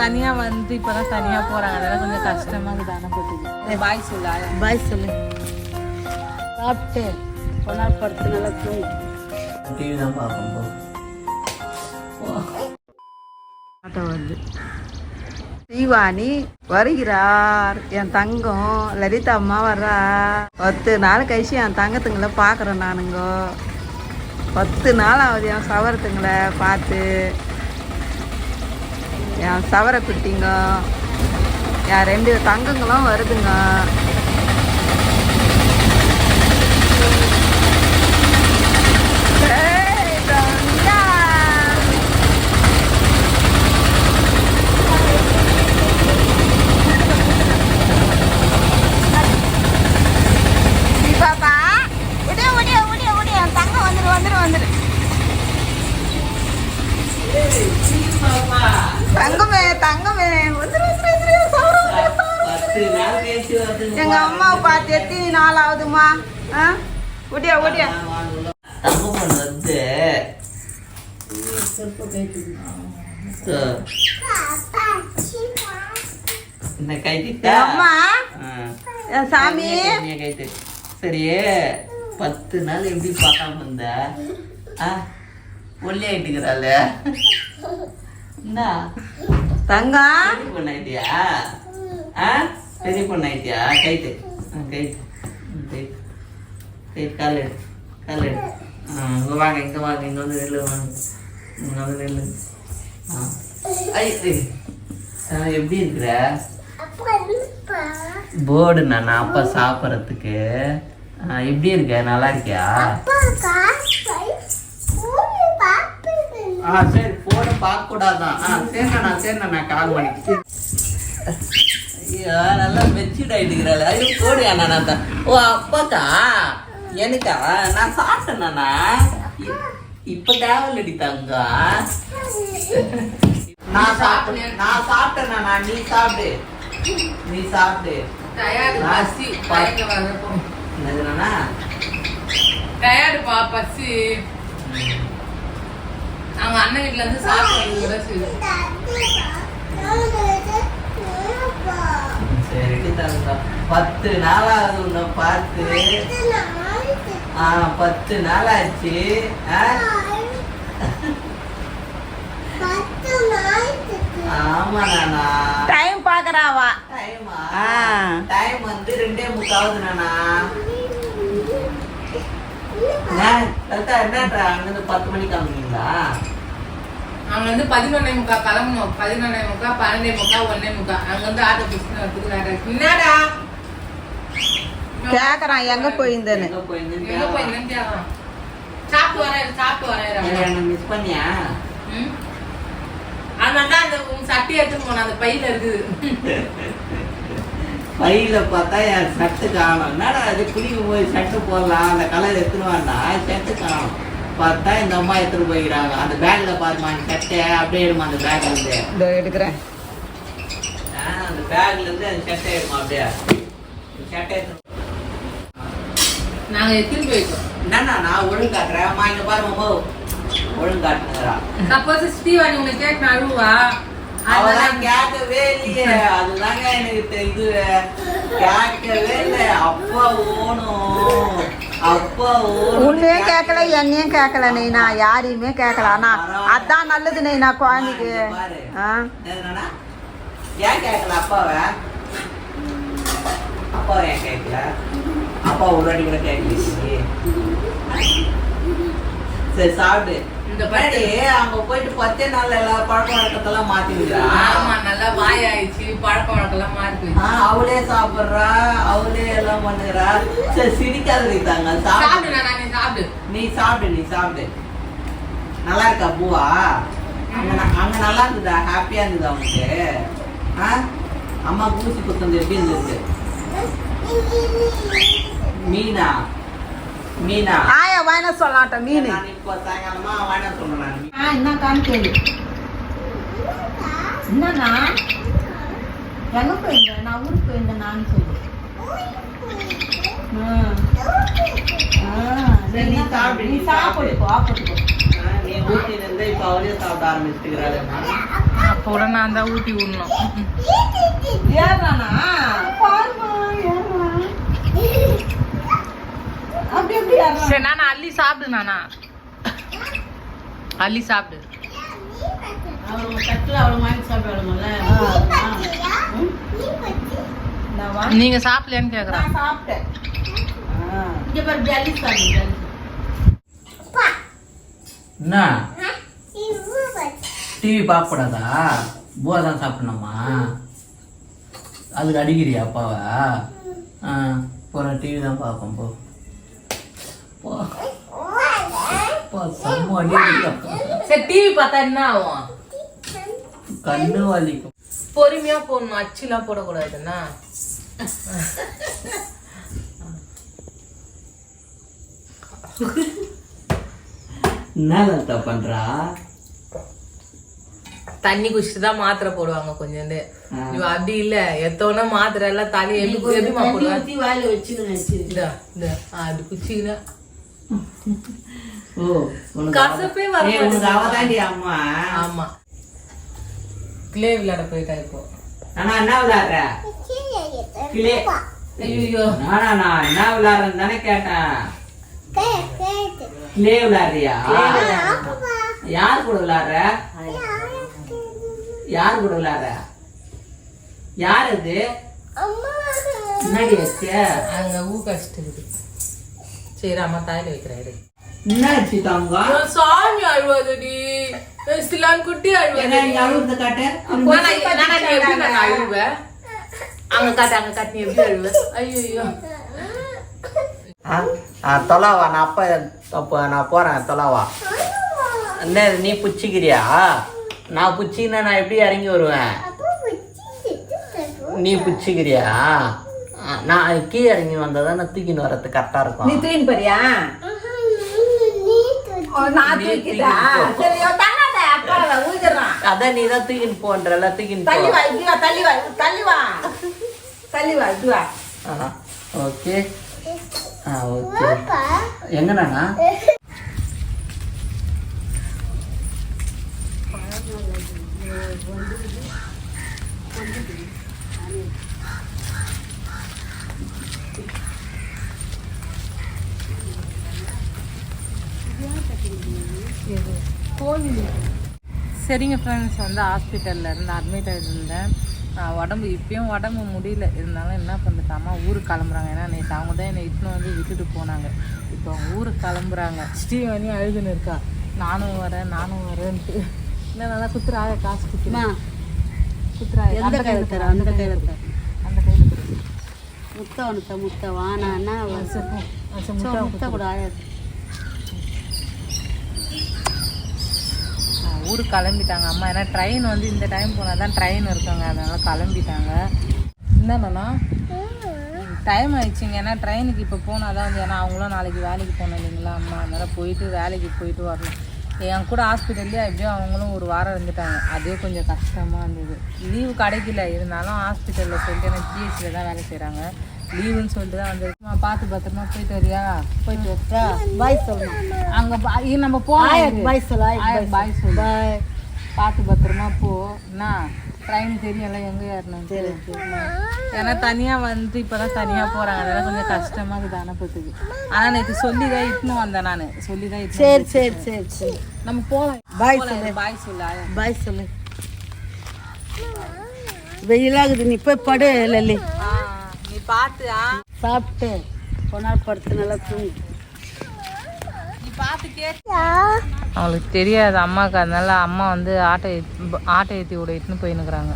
தனியாக வந்து இப்போ தான் தனியாக போகிறாங்க அதெல்லாம் கொஞ்சம் கஷ்டமாக அனுப்பத்துக்கு பாய் சொல்லு. பாய் சொல்லு. சாப்பிட்டு கொண்டாடு படுத்து நல்லா தூங்கு. டிவி தான் ஆட்டோ வருது. தீவாணி வருகிறார். என் தங்கம் லலிதா அம்மா வர்றா. பத்து நாள் கழிச்சு என் தங்கத்துங்களை பார்க்குறேன் நானுங்க. பத்து நாள் ஆகுது என் சவரத்துங்களை பார்த்து. என் சவரை குட்டிங்க என் ரெண்டு தங்கங்களும் வருதுங்க. கழிச்சு வருதுங்க எங்க அம்மாவை பார்த்து எத்தனை நாள் ஆகுதுமா தங்க பொண்ணு வந்து அம்மா? சாமி. சரி பத்து நாள் எப்படி பார்க்காம இருந்த? ஆ? ஒல்லி ஆயிட்டுக்கிறாள் என்ன தங்கம் பொண்ணு ஆயிட்டியா? ஆ? பெரிய பொண்ணு ஆயிட்டியா? கைத்து ம், கைத்து கைத்து கால் எடு. கால் எடு. ஆ இங்கே வாங்க இங்கே வாங்க. இங்கே வந்து நெல்லு வாங்க. இங்கே வந்து நெல்லு ஆ. ஐ ஐ. ஆ, எப்படி இருக்கிற? போர்டு நான். அப்பா சாப்பிட்றதுக்கு. எப்படி இருக்க? நல்லா இருக்கியா? ஆ சரி. போன பார்க்க கூடாதான் ஆ கால் பண்ணிக்கு ஐயோ நல்லா மெச்சூர்ட் ஆயிட்டுக்கிறாள். ஐயோ போடு அண்ணா நான் தான் ஓ அப்பாக்கா எனக்கா நான் சாப்பிட்டேண்ணா இப்போ தேவையில்லடி தங்க நான் சாப்பிட்டேன் நான் சாப்பிட்டேண்ணா நீ சாப்பிடு. நீ சாப்பிடு. பசி பயங்க வரப்போ என்னதுண்ணா டயர்டுப்பா பசி. அவங்க அண்ணன் வீட்ல இருந்து சாப்பிடுறது கூட தங்க பத்து நாளாவது உன்னை பார்த்து. ஆ பத்து நாள் ஆச்சு ஆமா நானா. டைம் பார்க்கறாவா டைமா ஆ. டைம் வந்து ரெண்டே முக்காவது நானா. என்னன்றா அங்கிருந்து பத்து மணிக்கு கிளம்புனீங்களா? அவங்க வந்து பதினொன்னே முக்கா கிளம்பணும். பதினொன்னே முக்கா பன்னெண்டே முக்கா ஒன்னே முக்கா அங்க வந்து ஆட்டோ பிடிச்சு. என்னடா? கேக்குறான் எங்க போயிருந்தேன்னு. எங்க போயிருந்தேன்னு கேக்குறான். சாப்பிட்டு வரேன் சாப்பிட்டு வரேன் மிஸ் பண்ணியா? அதனால தான் அந்த சட்டி எடுத்துட்டு போன அந்த பையில இருக்குது. பையில பார்த்தா என் சட்டு காணும். என்னடா அது குளிக்கும் போது சட்டு போடலாம் அந்த கலர் எடுத்துன்னு வாண்டா சட்டு காணும். பார்த்தா இந்த அம்மா எடுத்துட்டு போய்க்கிறாங்க. அந்த பேக்ல பாருமா அந்த சட்டை அப்படியே எடுமா அந்த பேக்ல இருந்து இதோ எடுக்கிறேன். ஆ, அந்த பேக்ல இருந்து அந்த சட்டை எடுமா அப்படியே. அந்த சட்டை எடுத்து நாங்க எடுத்துட்டு போயிட்டோம் என்னண்ணா நான் ஒழுங்கு காட்டுறேன். அம்மா இங்க பாருமா ஒழுங்கு காட்டுனுங்கிறா சப்போஸ் ஸ்ரீவாணி உனக்கு கேட்டு அழுவா. அவதான் கேட்கவே இல்லையே. அதுதாங்க எனக்கு தெரியுது கேட்கவே இல்லை. அப்பா ஓணும். அப்பா உன்னையும் கேட்கல என்னையும் கேட்கல நெய்னா. யாரையுமே கேட்கல. ஆனா அதான் நல்லது நெய்னா குழந்தைக்கு. ஏன் கேட்கல அப்பாவை? அப்பாவை ஏன் கேட்கல? அப்பா ஒரு வாட்டி கூட கேட்கல சரி சாப்பிடு. இந்த பாட்டி அங்க போயிட்டு பத்தே நாள்ல எல்லா பழக்க வழக்கத்தெல்லாம் மாத்திடுறா ஆமா நல்லா வாய் ஆயிடுச்சு பழக்க வழக்கெல்லாம் ஆ, அவளே சாப்பிடுறா அவளே எல்லாம் பண்ணுறா. சரி சிரிக்காத தாங்க சாப்பிடு. நீ சாப்பிடு. நீ சாப்பிடு நீ சாப்பிடு. நல்லா இருக்கா பூவா? அங்க நல்லா இருந்ததா? ஹாப்பியா இருந்ததா உனக்கு? ஆ? அம்மா ஊசி குத்தது எப்படி இருந்தது மீனா? மீனா. ஆயா வாங்கின சொல்லாட்ட மீன். நான் இப்போ சாயங்காலமா சொன்னேன் நான் ஆ என்னக்கான்னு கேளு. என்னண்ணா எங்க போயிருந்தேன் நான் ஊருக்கு போயிருந்தேன் நான் சொல்லு நீ சாப்பிடு, நீ சாப்பிடு சாப்பிடு. சாப்பிட்டுக்கோ ஆ, நீ ஊட்டி இருந்தா இப்ப அவளே சாப்பிட ஆரம்பிச்சுக்கிறாள் அப்போ கூட நான் தான் ஊட்டி விடணும் ஏறான் அப்படி எப்படி ஏறான் சரி நானா அள்ளி சாப்பிடு நானா. அள்ளி சாப்பிடு. நீங்க சாப்பிடலையான்னு கேக்குறேன் என்ன? டிவி பார்க்கக்கூடாதா பூவா தான் சாப்பிடணுமா? அதுக்கு அடிக்கிறியா அப்பாவை? ஆ போகிறேன் டிவி தான் பார்ப்போம் போ. சரி டிவி பார்த்தா என்ன ஆகும்? கண்ணு வலிக்கும். பொறுமையா போடணும் அச்சுலாம் போடக்கூடாதுன்னா என்ன? பண்றா? தண்ணி குடிச்சிட்டு தான் மாத்திரை போடுவாங்க கொஞ்சோண்டு. இவ அப்படி இல்ல. எத்தோன்னா மாத்திரை எல்லாம் தலை எப்படி எப்படிமா போடுவா ஊத்தி வாயில வச்சுக்கணும் வச்சு இந்த இந்த. ஆ, அது குச்சிக்கிறேன் ஓ கசப்பே வர அவதாண்டி அம்மா. ஆமா. கிளே விளையாட போயிட்டா இப்போ. ஆனா என்ன விளையாடுற? கிளே. ஐயோ நானா நான் என்ன விளையாடுறேன்னு தானே கேட்டேன். கிளே விளையாடுறியா? யார் கூட விளையாடுற? யார் கூட விளையாடுற? யார் அது? முன்னாடி வச்சு அங்க ஊ கஷ்டம் அம்மா தாயில வைக்கிறாரு. தங்க சாமி அழுவாதடி. சிலான் குட்டி அழுவாது அழுவேன்? அங்க காட்டு அங்க காட்டு நீ எப்படி அழுவ? ஐயோ தொலாவா நான் அப்பா அப்போ நான் போறேன் தொலாவா. என்ன நீ புச்சிக்கிறியா? நான் புச்சிக்கினா நான் எப்படி இறங்கி வருவேன்? நீ புச்சிக்கிறியா? நான் கீழே இறங்கி வந்தால் தான் நான் தூக்கின்னு வரது கரெக்டாக நீ இருக்கும். தூக்கின்னு போறியா? நான் நீ தூக்கிட்டா. சரி தள்ளாத அப்பா ஊதுறான் அதான் நீ தான் தூக்கின்னு போன்றல தூக்கின்னு தள்ளி வா இப்படி வா தள்ளி வா தள்ளி வா. தள்ளி வா இப்படி வா. ஓகே. ஆ ஓகே. எங்கண்ணா சரிங்க ஃப்ரெண்ட்ஸ் வந்து ஹாஸ்பிட்டலில் இருந்து அட்மிட் ஆகிருந்தேன் நான் உடம்பு இப்பயும் உடம்பு முடியல. இருந்தாலும் என்ன பண்ணுறது அம்மா ஊருக்கு கிளம்புறாங்க. ஏன்னா நேற்று அவங்க தான் என்னை இட்டுன்னு வந்து விட்டுட்டு போனாங்க. இப்போ அவங்க ஊருக்கு கிளம்புறாங்க. ஸ்ரீவனி அழுதுன்னு இருக்கா. நானும் வரேன் நானும் வரேன்ட்டு. இல்லை நல்லா குத்துறாய காசு குத்துறா குத்துறாய எந்த கையில அந்த கையில அந்த கையில் கொடு. முத்த உனத்த முத்த வானா சரி, போ. சரி, முட்டை முத்த கூட ஆயாது ஊருக்கு கிளம்பிட்டாங்க. அம்மா ஏன்னா ட்ரெயின் வந்து இந்த டைம் போனால் தான் ட்ரெயின் இருக்காங்க. அதனால் கிளம்பிட்டாங்க. என்னண்ணா டைம் ஆயிடுச்சுங்க. ஏன்னா ட்ரெயினுக்கு இப்போ போனால் தான் வந்து ஏன்னா அவங்களும் நாளைக்கு வேலைக்கு போகணும் இல்லைங்களா அம்மா? அதனால் போயிட்டு வேலைக்கு போயிட்டு வரணும். என் கூட ஹாஸ்பிட்டல்லே எப்படியும் அவங்களும் ஒரு வாரம் இருந்துட்டாங்க. அதே கொஞ்சம் கஷ்டமாக இருந்தது. லீவு கிடைக்கல. இருந்தாலும் ஹாஸ்பிட்டலில் சொல்லிட்டு எனக்கு ஜிஹெச்சில் தான் வேலை செய்கிறாங்க லீவுன்னு சொல்லிட்டு தான் வந்து பார்த்து பத்திரமா போயிட்டு வரியா? போயிட்டு வரட்டா பாய் சொல்லணும் அங்கே நம்ம போகலாம் பாய் சொல்ல பாய் சொல்லு. பாய் பார்த்து பத்திரமா போ. என்ன? ட்ரெயின் தெரியல எங்க ஏறணும்? ஏன்னா தனியா வந்து இப்பதான் தனியா போறாங்க. அதெல்லாம் கொஞ்சம் கஷ்டமா இருக்குது அனுப்புறதுக்கு. ஆனா நேற்று சொல்லி தான் இட்டுன்னு வந்தேன் நான். சொல்லி தான் சரி சரி சரி சரி. நம்ம போலாம். பாய் சொல்லு. பாய் சொல்லு. பாய் சொல்லு. வெயிலாகுது. நீ போய் படு லல்லி. ஆ, நீ பார்த்துயா சாப்பிட்டு கொண்டாடு படுத்து நல்லா தூங்கு. நீ பார்த்து அவளுக்கு தெரியாது அம்மாவுக்கு. அதனால அம்மா வந்து ஆட்டை ஆட்டை ஏற்றி விட இட்டுன்னு போயின்னுக்குறாங்க.